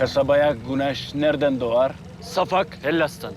Kasabaya güneş nereden doğar? Safak Hellas'tan.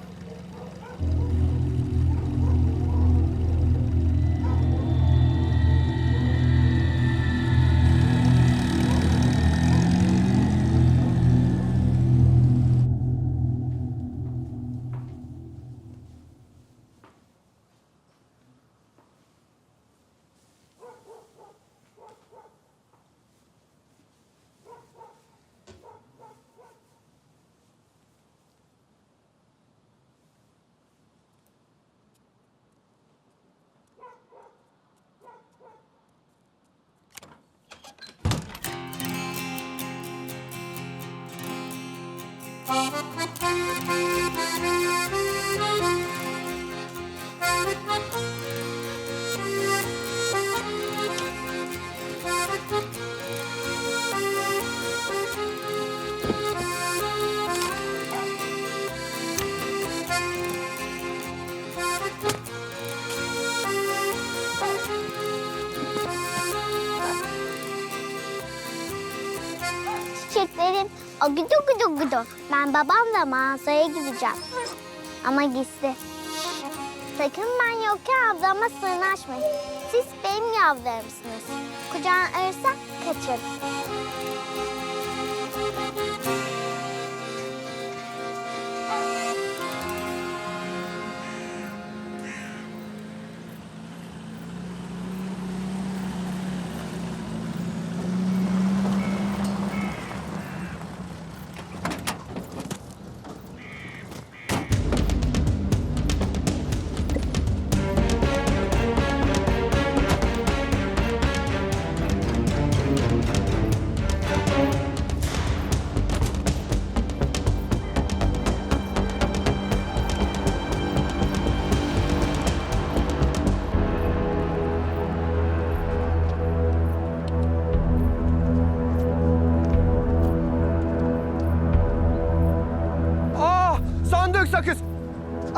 Thank you. Çiçeklerim o gudu gudu. Ben babamla mağazaya gideceğim. Ama gizli. Sakın ben yokken ablama sırnaşmayın. Siz benim yavrularımsınız. Kucağın ararsa kaçın.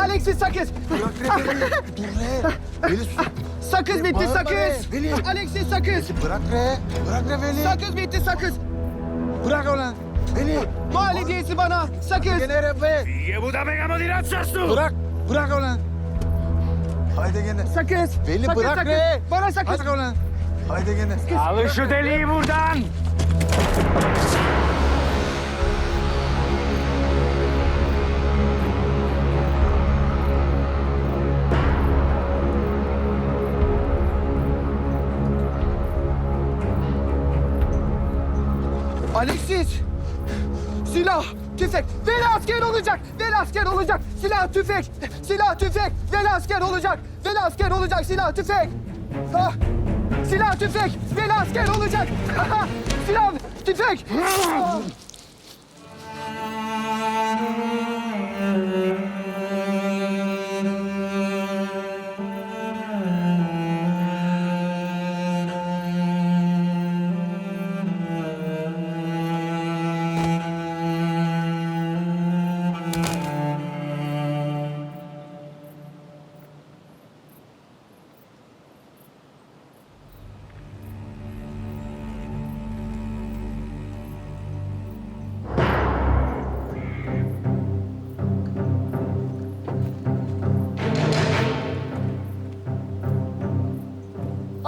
Alexis sakız. Bırak re Veli. Dur re. Veli sus. Sakız bitti Bağırma sakız. be, Veli. Alexis sakız. Bırak re. Bırak re Veli. Sakız bitti sakız. Bırak ulan. Veli. Mal hediyesi bana. Sakız. Gene re be. Bırak. Bırak ulan. Haydi gene. Sakız. Veli sakız, bırak sakız. re. Bana sakız. Bırak ulan. Haydi gene. Alın şu deliği buradan! Alexis. Silah, tüfek. Veli asker olacak. Veli asker olacak. Silah, tüfek. Silah, tüfek. Veli asker olacak. Veli asker olacak. Silah, tüfek. Ah. Silah, tüfek. Veli asker olacak. Silah, tüfek.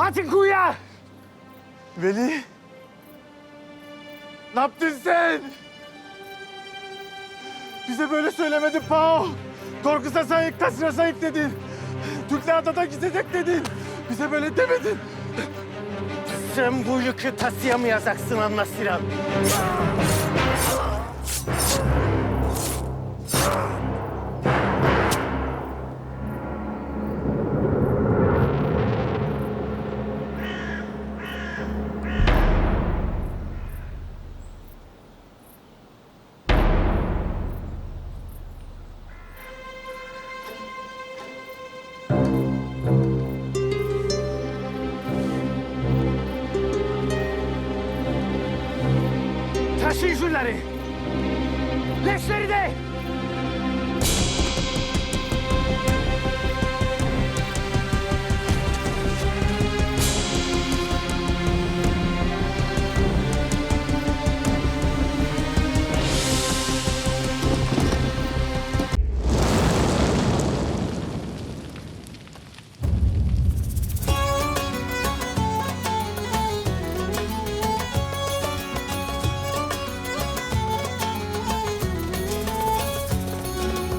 Atın kuyuya! Veli. Ne yaptın sen? Bize böyle söylemedin Pao. Korkusa sayık, kasra sayık dedin. Türkler adada gidecek dedin. Bize böyle demedin. Sen bu yükü taşıyamayacaksın anlaşılan. Taşın şunları. Leşleri de